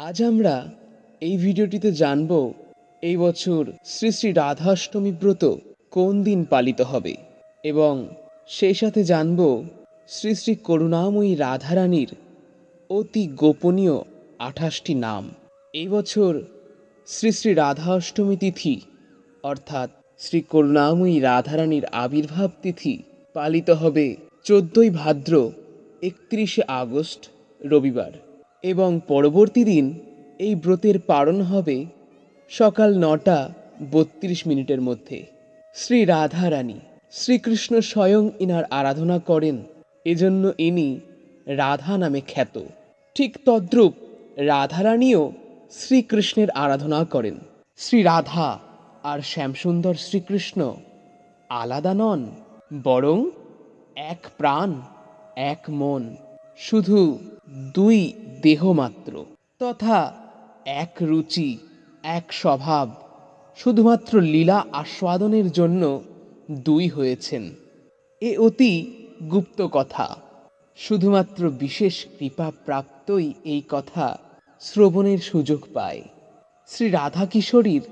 আজ আমরা এই ভিডিওটিতে জানব এই বছর শ্রী শ্রী রাধাষ্টমী ব্রত কোন দিন পালিত হবে এবং সেই সাথে জানব শ্রী শ্রী করুণাময়ী রাধারানীর অতি গোপনীয় আঠাশটি নাম। এই বছর শ্রী শ্রী রাধা অষ্টমী তিথি অর্থাৎ শ্রী করুণাময়ী রাধারানীর আবির্ভাব তিথি পালিত হবে চোদ্দই ভাদ্র একত্রিশে আগস্ট রবিবার। এবং পরবর্তী দিন এই ব্রতের পালন হবে সকাল নটা বত্রিশ মিনিটের মধ্যে। শ্রী রাধা রানী শ্রীকৃষ্ণ স্বয়ং ইনার আরাধনা করেন, এজন্য ইনি রাধা নামে খ্যাত। ঠিক তদ্রূপ রাধারানীও শ্রীকৃষ্ণের আরাধনা করেন। শ্রী রাধা আর শ্যামসুন্দর শ্রীকৃষ্ণ আলাদা নন, বরং এক প্রাণ, এক মন, শুধু দুই দেহ মাত্র তথা এক রুচি, এক স্বভাব, শুধুমাত্র লীলা আস্বাদনের জন্য দুই হয়েছেন। এ অতি গুপ্ত কথা। শুধুমাত্র বিশেষ কৃপা প্রাপ্তই এই কথা শ্রবণের সুযোগ পায়। শ্রী রাধা কিশোরীর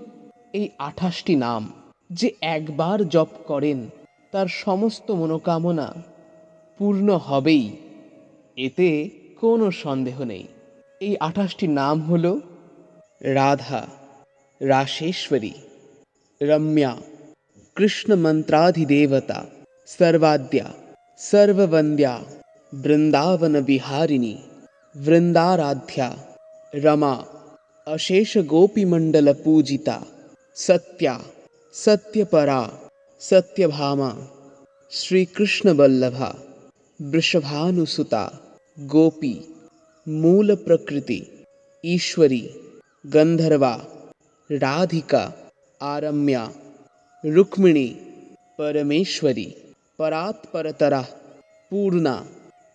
এই আঠাশটি নাম যে একবার জপ করেন, তার সমস্ত মনোকামনা পূর্ণ হবেই। এতে কোনো সন্দেহ नहीं এই আঠাশটি নাম হল রাধা রাশেশ্বরী রম্যা कृष्ण मंत्राधिदेवता सर्वाद्या सर्ववंद्या वृंदावन विहारिणी वृंदाराध्या रमा अशेष गोपीमंडल पूजिता सत्या सत्यपरा सत्यभामा श्रीकृष्णवल्लभा वृषभानुसुता गोपी मूल प्रकृति ईश्वरी गंधर्वा राधिका आरम्या रुक्मिणी परमेश्वरी परात्परतरा पूर्णा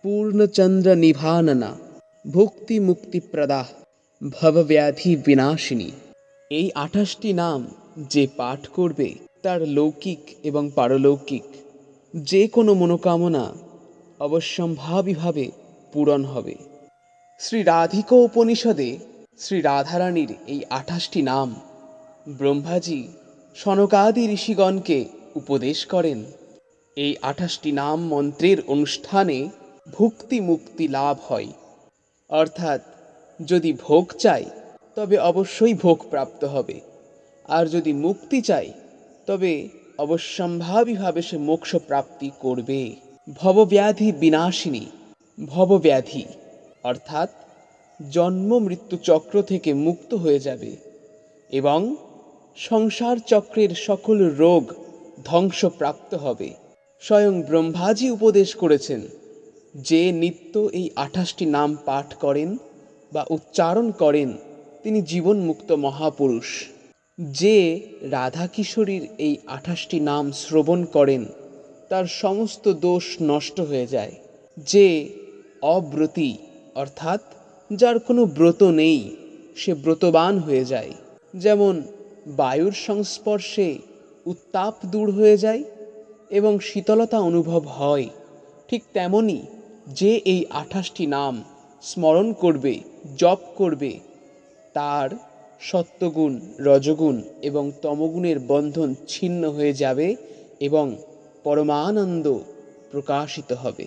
पूर्णचंद्र निभानना ভক্তি মুক্তিপ্রদা ভবব্যাধি বিনাশিনী এই আঠাশটি নাম যে পাঠ করবে তার লৌকিক এবং পারলৌকিক যে কোনো মনোকামনা অবশ্যম্ভাবীভাবে পূরণ হবে। শ্রী রাধিক উপনিষদে শ্রী রাধারানীর এই আঠাশটি নাম ব্রহ্মাজি সনকাদি ঋষিগণকে উপদেশ করেন। এই আঠাশটি নাম মন্ত্রের অনুষ্ঠানে ভুক্তি মুক্তি লাভ হয়। অর্থাৎ যদি ভোগ চাই, তবে অবশ্যই ভোগ প্রাপ্ত হবে। আর যদি মুক্তি চাই, তবে অবশ্যম্ভাবীভাবে সে মোক্ষ প্রাপ্তি করবে। ভবব্যাধি বিনাশিনী ভবব্যাধি, অর্থাৎ জন্ম মৃত্যু চক্র থেকে মুক্ত হয়ে যাবে এবং সংসার চক্রের সকল রোগ ধ্বংসপ্রাপ্ত হবে। স্বয়ং ব্রহ্মাজি উপদেশ করেছেন, যে নিত্য এই আঠাশটি নাম পাঠ করেন বা উচ্চারণ করেন, তিনি জীবনমুক্ত মহাপুরুষ। যে রাধা কিশোরীর এই আঠাশটি নাম শ্রবণ করেন, তার সমস্ত দোষ নষ্ট হয়ে যায়। যে অব্রতী অর্থাৎ যার কোনো ব্রত নেই, সে ব্রতবান হয়ে যায়। যেমন বায়ুর সংস্পর্শে উত্তাপ দূর হয়ে যায় এবং শীতলতা অনুভব হয়, ঠিক তেমনই যে এই আঠাশটি নাম স্মরণ করবে, জপ করবে, তার সত্যগুণ, রজগুণ এবং তমগুণের বন্ধন ছিন্ন হয়ে যাবে এবং পরমানন্দ প্রকাশিত হবে।